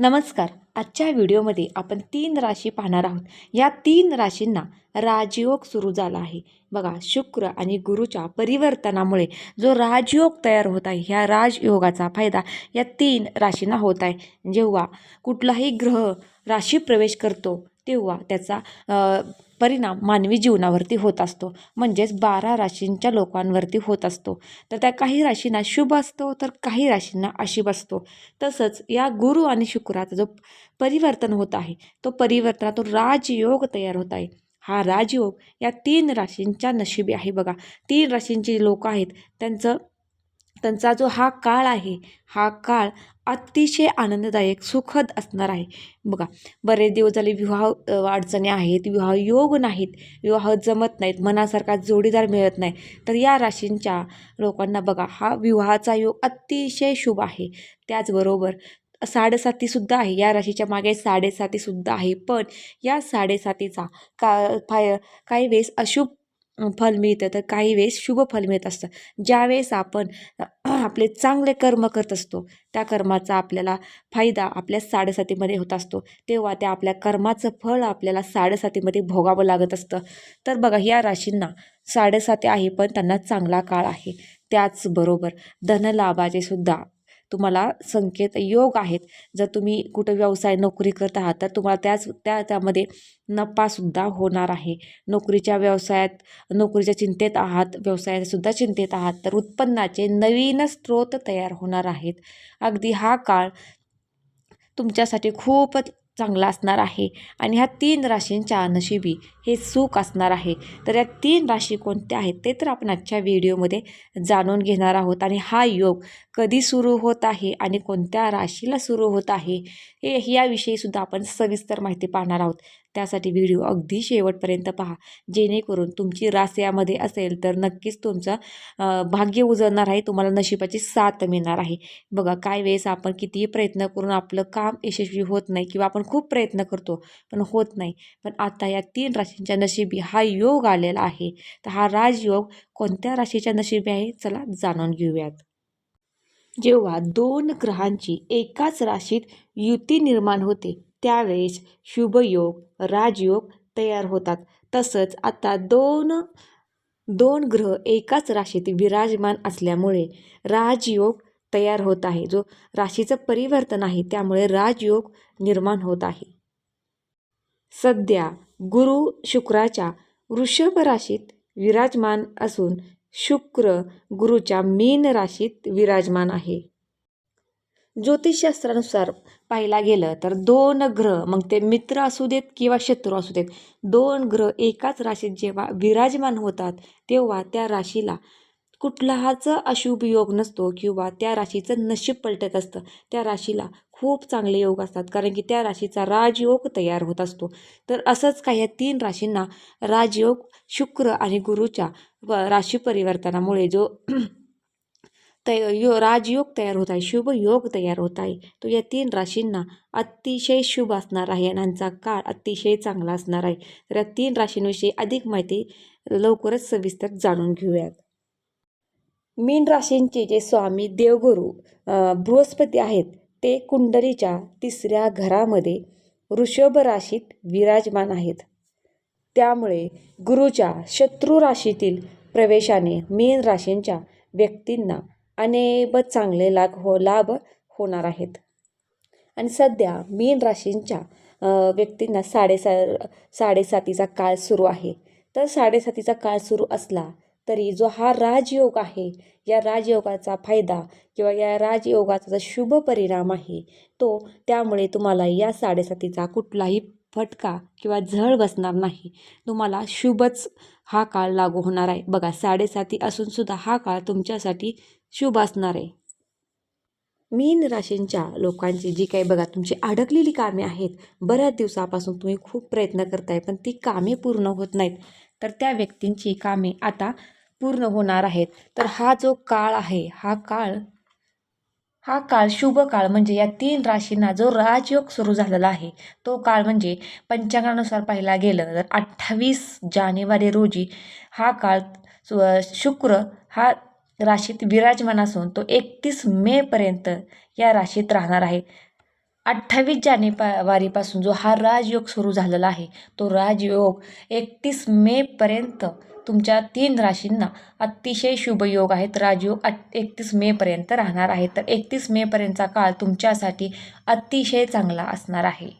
नमस्कार. आजच्या व्हिडिओमध्ये आपण तीन राशी पाहणार आहोत. या तीन राशींना राजयोग सुरू झाला आहे. बघा शुक्र आणि गुरुच्या परिवर्तनामुळे जो राजयोग तयार होत आहे ह्या राजयोगाचा फायदा या तीन राशींना होत आहे. जेव्हा कुठलाही ग्रह राशी प्रवेश करतो तेव्हा त्याचा परिणाम मानवी जीवनावरती होत असतो. म्हणजेच बारा राशींच्या लोकांवरती होत असतो. तर त्या काही राशींना शुभ असतो तर काही राशींना अशुभ असतो. तसंच या गुरु आणि शुक्राचा जो परिवर्तन होत आहे तो परिवर्तनातून राजयोग तयार होत आहे. हा राजयोग या तीन राशींच्या नशिबी आहे बघा. तीन राशींची लोक आहेत त्यांचं त्यांचा जो हा काळ आहे हा काळ अतिशय आनंददायक सुखद असणार आहे. बघा बरेच दिवस झाले विवाह अडचणी आहेत विवाह योग नाहीत विवाह जमत नाहीत मनासारखा जोडीदार मिळत नाही. तर या राशींच्या लोकांना बघा हा विवाहाचा योग अतिशय शुभ आहे. त्याचबरोबर साडेसातीसुद्धा आहे. या राशीच्या मागे साडेसातीसुद्धा आहे. पण या साडेसातीचा का फाय काही वेळेस अशुभ फल मिळतं तर काही वेळेस शुभ फल मिळत असतं. ज्यावेळेस आपण आपले चांगले कर्म करत असतो त्या कर्माचा आपल्याला फायदा आपल्या साडेसातीमध्ये होत असतो. तेव्हा त्या आपल्या कर्माचं फळ आपल्याला साडेसातीमध्ये भोगावं लागत असतं. तर बघा या राशींना साडेसाती आहे पण त्यांना चांगला काळ आहे. त्याचबरोबर धनलाभाचे सुद्धा तुम्हाला संकेत योग आहेत. जर तुम्ही कुठं व्यवसाय नोकरी करत आहात तर तुम्हाला त्याच त्या त्यामध्ये नफासुद्धा होणार आहे. नोकरीच्या व्यवसायात नोकरीच्या चिंतेत आहात व्यवसायातसुद्धा चिंतेत आहात तर उत्पन्नाचे नवीन स्रोत तयार होणार आहेत. अगदी हा काळ तुमच्यासाठी खूपच चांगला असणार आहे. आणि ह्या तीन राशींच्या नशिबी हे सुख असणार आहे. तर या तीन राशी कोणत्या आहेत ते तर आपण आजच्या व्हिडिओमध्ये जाणून घेणार आहोत. आणि हा योग कधी सुरू होत आहे आणि कोणत्या राशीला सुरू होत आहे हे याविषयीसुद्धा आपण सविस्तर माहिती पाहणार आहोत. त्यासाठी व्हिडिओ अगदी शेवटपर्यंत पहा. जेणेकरून तुमची रास यामध्ये असेल तर नक्कीच तुमचं भाग्य उजळणार आहे तुम्हाला नशिबाची साथ मिळणार आहे. बघा काय वेळेस आपण कितीही प्रयत्न करून आपलं काम यशस्वी होत नाही किंवा आपण खूप प्रयत्न करतो पण होत नाही. पण आता या तीन राशींच्या नशिबी हा योग आलेला आहे. तर हा राजयोग कोणत्या राशीच्या नशिबी आहे? चला जाणून घेऊयात. जेव्हा दोन ग्रहांची एकाच राशीत युती निर्माण होते त्यावेळेस शुभयोग राजयोग तयार होतात. तसंच आता दोन दोन ग्रह एकाच राशीत विराजमान असल्यामुळे राजयोग तयार होत आहे. जो राशीचं परिवर्तन आहे त्यामुळे राजयोग निर्माण होत आहे. सध्या गुरु शुक्राच्या वृषभ राशीत विराजमान असून शुक्र गुरुच्या मीन राशीत विराजमान आहे. ज्योतिषशास्त्रानुसार पाहायला गेलं तर दोन ग्रह मग ते मित्र असू देत किंवा शत्रू असू देत दोन ग्रह एकाच राशीत जेव्हा विराजमान होतात तेव्हा त्या राशीला कुठलाच अशुभ योग नसतो किंवा त्या राशीचं नशीब पलटत असतं. त्या राशीला खूप चांगले योग असतात कारण की त्या राशीचा राजयोग तयार होत असतो. तर असंच काही या तीन राशींना राजयोग शुक्र आणि गुरुच्या व राशी परिवर्तनामुळे जो तय यो राजयोग तयार होत आहे शुभ योग तयार होत आहे तो या तीन राशींना अतिशय शुभ असणार आहे आणि यांचा काळ अतिशय चांगला असणार आहे. तर या तीन राशींविषयी अधिक माहिती लवकरच सविस्तर जाणून घेऊयात. मीन राशींचे जे स्वामी देवगुरू बृहस्पती आहेत ते कुंडलीच्या तिसऱ्या घरामध्ये वृषभ राशीत विराजमान आहेत. त्यामुळे गुरुच्या शत्रू राशीतील प्रवेशाने मीन राशींच्या व्यक्तींना अनेब चांगले लाभ हो लाभ होणार आहेत. आणि सध्या मीन राशींच्या व्यक्तींना साडेसा साडेसातीचा काळ सुरू आहे. तर साडेसातीचा काळ सुरू असला तरी जो हा राजयोग आहे या राजयोगाचा फायदा किंवा या राजयोगाचा जो शुभ परिणाम आहे तो त्यामुळे तुम्हाला या साडेसातीचा कुठलाही फटका किंवा झळ बसणार नाही. तुम्हाला शुभच हा काळ लागू होणार आहे. बघा साडेसाती असूनसुद्धा हा काळ तुमच्यासाठी शुभ असणार आहे. मीन राशींच्या लोकांची जी काही बघा तुमची अडकलेली कामे आहेत. बऱ्याच दिवसापासून तुम्ही खूप प्रयत्न करताय पण ती कामे पूर्ण होत नाहीत. तर त्या व्यक्तींची कामे आता पूर्ण होणार आहेत. तर हा जो काळ आहे हा काळ हा काळ शुभ काळ म्हणजे या तीन राशींना जो राजयोग सुरू झालेला आहे तो काळ म्हणजे पंचांगानुसार पाहिला गेलं तर अठ्ठावीस जानेवारी रोजी हा काळ शुक्र हा राशीत विराजमान असून तो एकतीस मेपर्यंत या राशीत राहणार आहे. अठ्ठावीस जानेवारीपासून जो हा राजयोग सुरू झालेला आहे तो राजयोग एकतीस मेपर्यंत तुमच्या तीन राशींना अतिशय शुभ योग आहेत. राजयोग अट एकतीस मेपर्यंत राहणार आहे. तर एकतीस मेपर्यंतचा काळ तुमच्यासाठी अतिशय चांगला असणार आहे.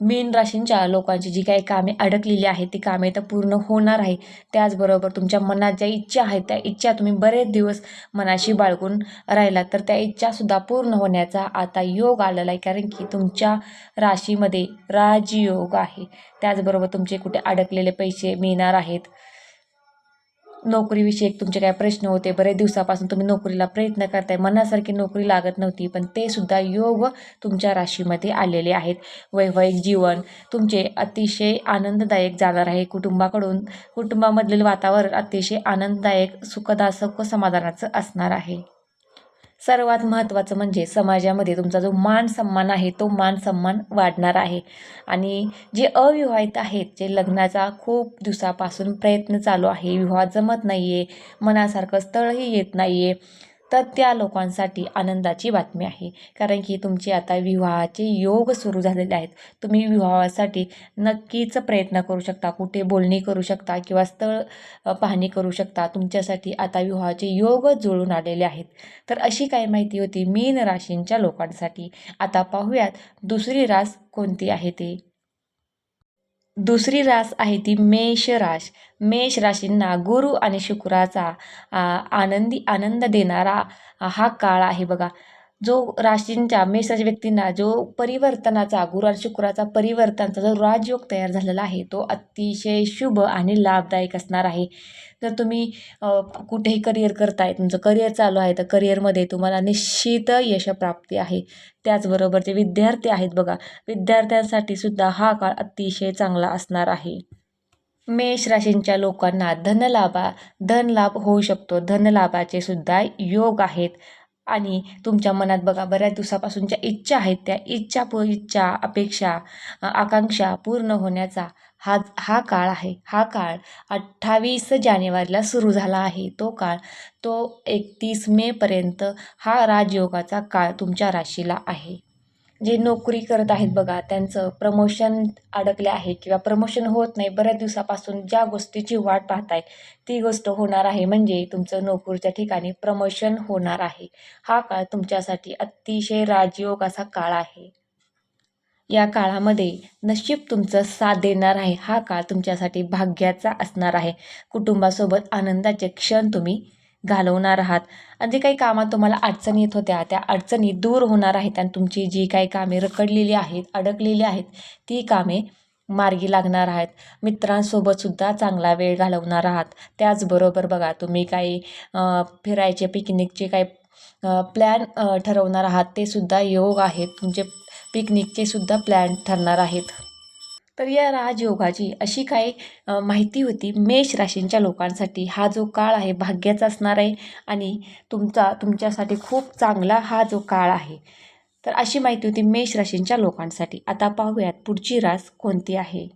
मीन राशींच्या लोकांची जी काही कामे अडकलेली आहेत ती कामे तर पूर्ण होणार आहे त्याचबरोबर तुमच्या मनात ज्या इच्छा आहेत त्या इच्छा तुम्ही बरेच दिवस मनाशी बाळगून राहिलात तर त्या इच्छासुद्धा पूर्ण होण्याचा आता योग आलेला आहे कारण की तुमच्या राशीमध्ये राजयोग आहे. त्याचबरोबर तुमचे कुठे अडकलेले पैसे मिळणार आहेत नोकरीविषयी तुमचे काय प्रश्न होते? बरेच दिवसापासून तुम्ही नोकरीला प्रयत्न करताय. मनासारखी नोकरी लागत नव्हती पण ते सुद्धा योग तुमच्या राशीमध्ये आलेले आहेत. वैवाहिक जीवन तुमचे अतिशय आनंददायक जाणार आहे. कुटुंबाकडून कुटुंबामधील वातावरण अतिशय आनंददायक सुखदासक समाधानाचं असणार आहे. सर्वात महत्त्वाचं म्हणजे समाजामध्ये तुमचा जो मान सन्मान आहे तो मान सन्मान वाढणार आहे. आणि जे अविवाहित आहेत जे लग्नाचा खूप दिवसापासून प्रयत्न चालू आहे विवाह जमत नाही आहे मनासारखं स्थळही येत नाही आहे तर त्या लोकांसाठी आनंदाची बातमी आहे. कारण की तुमचे आता विवाहाचे योग सुरू झालेले आहेत. तुम्ही विवाहासाठी नक्कीच प्रयत्न करू शकता. कुठे बोलणी करू शकता किंवा स्थळ पाहणी करू शकता. तुमच्यासाठी आता विवाहाचे योग जुळून आलेले आहेत. तर अशी काय माहिती होती मीन राशींच्या लोकांसाठी. आता पाहूयात दुसरी रास कोणती आहे ते. दुसरी रास आहे ती मेष राश. मेष राशींना गुरु आणि शुक्राचा आनंदी आनंद देणारा हा काळ आहे बघा. जो राशींच्या मेषाच्या व्यक्तींना जो परिवर्तनाचा गुरु आणि शुक्राचा परिवर्तनाचा जो राजयोग तयार झालेला आहे तो अतिशय शुभ आणि लाभदायक असणार आहे. जर तुम्ही कुठेही करिअर करताय तुमचं करिअर चालू आहे तर करिअरमध्ये तुम्हाला निश्चित यशप्राप्ती आहे. त्याचबरोबर जे विद्यार्थी आहेत बघा विद्यार्थ्यांसाठी सुद्धा हा काळ अतिशय चांगला असणार आहे. मेष राशींच्या लोकांना धनलाभा धनलाभ होऊ शकतो. धनलाभाचे सुद्धा योग आहेत. आणि तुमच्या मनात बघा बऱ्याच दिवसापासूनच्या इच्छा आहेत त्या. इच्छा प इच्छा अपेक्षा आकांक्षा पूर्ण होण्याचा हा हा काळ आहे. हा काळ अठ्ठावीस जानेवारीला सुरू झाला आहे. तो काळ तो एकतीस मेपर्यंत हा राजयोगाचा काळ तुमच्या राशीला आहे. जे नोकरी करत आहेत बघा त्यांचं प्रमोशन अडकले आहे किंवा प्रमोशन होत नाही बऱ्याच दिवसापासून ज्या गोष्टीची वाट पाहताय ती गोष्ट होणार आहे. म्हणजे तुमचं नोकरीच्या ठिकाणी प्रमोशन होणार आहे. हा काळ तुमच्यासाठी अतिशय राजयोग असा काळ आहे. या काळामध्ये नशीब तुमचं साथ देणार आहे. हा काळ तुमच्यासाठी भाग्याचा असणार आहे. कुटुंबासोबत आनंदाचे क्षण तुम्ही घालवणार आहात. आणि जे काही कामात तुम्हाला अडचणी येत होत्या त्या अडचणी दूर होणार आहेत आणि तुमची जी काही कामे रखडलेली आहेत अडकलेली आहेत ती कामे मार्गी लागणार आहेत. मित्रांसोबतसुद्धा चांगला वेळ घालवणार आहात. त्याचबरोबर बघा तुम्ही काही फिरायचे पिकनिकचे काही प्लॅन ठरवणार आहात. ते सुद्धा योग आहेत. तुमचे पिकनिकचे सुद्धा प्लॅन ठरणार आहेत. तर या राजयोगाची अशी काही माहिती होती मेष राशींच्या लोकांसाठी. हा जो काळ आहे भाग्याचा असणार आहे आणि तुमचा तुमच्यासाठी खूप चांगला हा जो काळ आहे. तर अशी माहिती होती मेष राशींच्या लोकांसाठी. आता पाहूयात पुढची रास कोणती आहे?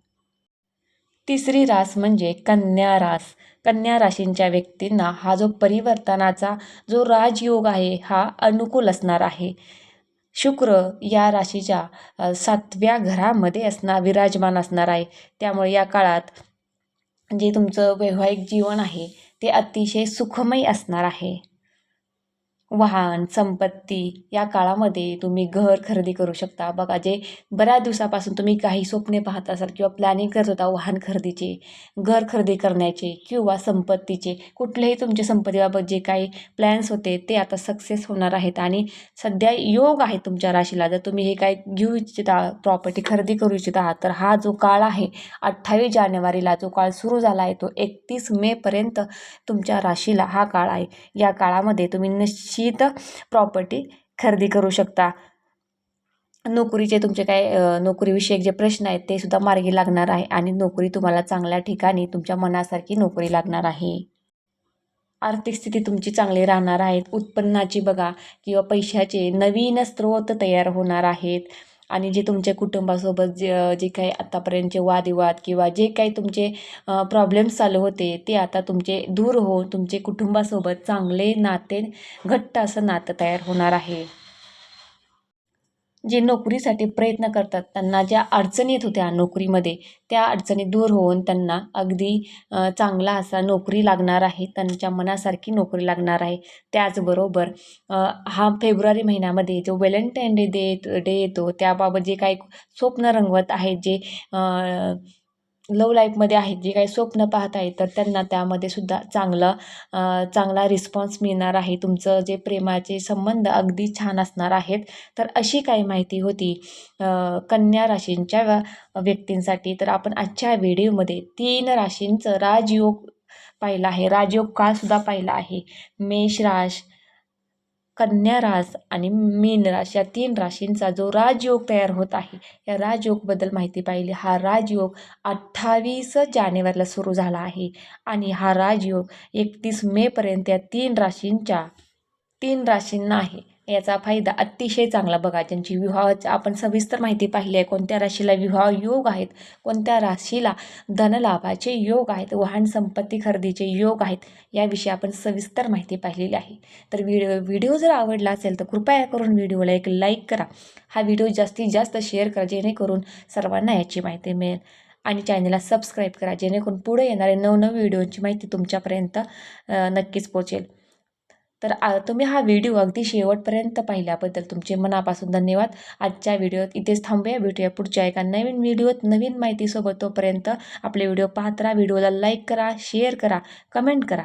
तिसरी रास म्हणजे कन्या रास. कन्या राशींच्या व्यक्तींना हा जो परिवर्तनाचा जो राजयोग आहे हा अनुकूल असणार आहे. शुक्र या राशीच्या सातव्या घरामध्ये असणार विराजमान असणार आहे. त्यामुळे या काळात जे तुमचं वैवाहिक जीवन आहे ते अतिशय सुखमय असणार आहे. वाहन संपत्ती या काळामध्ये तुम्ही घर खरेदी करू शकता. बघा जे बऱ्याच दिवसापासून तुम्ही काही स्वप्ने पाहत असाल किंवा प्लॅनिंग करत होता वाहन खरेदीचे घर खरेदी करण्याचे किंवा संपत्तीचे कुठलेही तुमचे संपत्तीबाबत जे काही प्लॅन्स होते ते आता सक्सेस होणार आहेत. आणि सध्या योग आहे तुमच्या राशीला. जर तुम्ही हे काय घेऊ इच्छिता प्रॉपर्टी खरेदी करू इच्छित आहात तर हा जो काळ आहे अठ्ठावीस जानेवारीला जो काळ सुरू झाला आहे तो एकतीस मेपर्यंत तुमच्या राशीला हा काळ आहे. या काळामध्ये तुम्ही निश्चित निश्चित प्रॉपर्टी खरेदी करू शकता. नोकरीचे तुमचे काय नोकरीविषयक जे प्रश्न आहेत ते सुद्धा मार्गी लागणार आहे आणि नोकरी तुम्हाला चांगल्या ठिकाणी तुमच्या मनासारखी नोकरी लागणार आहे. आर्थिक स्थिती तुमची चांगली राहणार आहेत उत्पन्नाची बघा किंवा पैशाचे नवीन स्रोत तयार होणार आहेत. आणि जे तुमच्या कुटुंबासोबत जे जे काही आत्तापर्यंतचे वादविवाद किंवा जे काही तुमचे प्रॉब्लेम्स चालू होते ते आता तुमचे दूर होऊन तुमचे कुटुंबासोबत चांगले नाते घट्ट असं नातं तयार होणार आहे. जे नोकरीसाठी प्रयत्न करतात त्यांना ज्या अडचणी येत होत्या नोकरीमध्ये त्या अडचणी दूर होऊन त्यांना अगदी चांगला असा नोकरी लागणार आहे त्यांच्या मनासारखी नोकरी लागणार आहे. त्याचबरोबर हा फेब्रुवारी महिन्यामध्ये जो व्हॅलेंटाईन डे डे डे येतो त्याबाबत जे काही स्वप्न रंगवत आहेत जे लव लाईफमध्ये आहेत जे काही स्वप्न पाहत आहेत तर त्यांना त्यामध्ये सुद्धा चांगलं चांगला रिस्पॉन्स मिळणार आहे. तुमचं जे प्रेमाचे संबंध अगदी छान असणार आहेत. तर अशी काही माहिती होती कन्या राशींच्या व्यक्तींसाठी. तर आपण आजच्या व्हिडिओमध्ये तीन राशींचं राजयोग पाहिला आहे. राजयोग काळसुद्धा पाहिला आहे. मेष राश कन्या रास आणि मीन रास या तीन राशींचा जो राजयोग तयार होत आहे या राजयोगबद्दल माहिती पाहिली. हा राजयोग अठ्ठावीस जानेवारीला सुरू झाला आहे आणि हा राजयोग एकतीस मेपर्यंत या तीन राशींच्या तीन राशींना आहे. याचा फायदा अतिशय चांगला बघा. ज्यांची विवाहाची आपण सविस्तर माहिती पाहिली आहे कोणत्या राशीला विवाह योग आहेत कोणत्या राशीला धनलाभाचे योग आहेत वाहन संपत्ती खरेदीचे योग आहेत याविषयी आपण सविस्तर माहिती पाहिलेली आहे. तर व्हिडिओ व्हिडिओ जर आवडला असेल तर कृपया करून व्हिडिओला एक लाईक करा. हा व्हिडिओ जास्तीत जास्त शेअर करा जेणेकरून सर्वांना याची माहिती मिळेल. आणि चॅनलला सबस्क्राईब करा जेणेकरून पुढे येणारे नवनव व्हिडिओची माहिती तुमच्यापर्यंत नक्कीच पोचेल तर तुम्ही हा व्हिडिओ अगदी शेवटपर्यंत पाहिल्याबद्दल तुमचे मनापासून धन्यवाद. आजच्या व्हिडिओत इथेच थांबूया. भेटूया पुढच्या एका नवीन व्हिडिओत नवीन माहितीसोबत तोपर्यंत आपले व्हिडिओ पाहत राहा. व्हिडिओला लाईक करा शेअर करा कमेंट करा.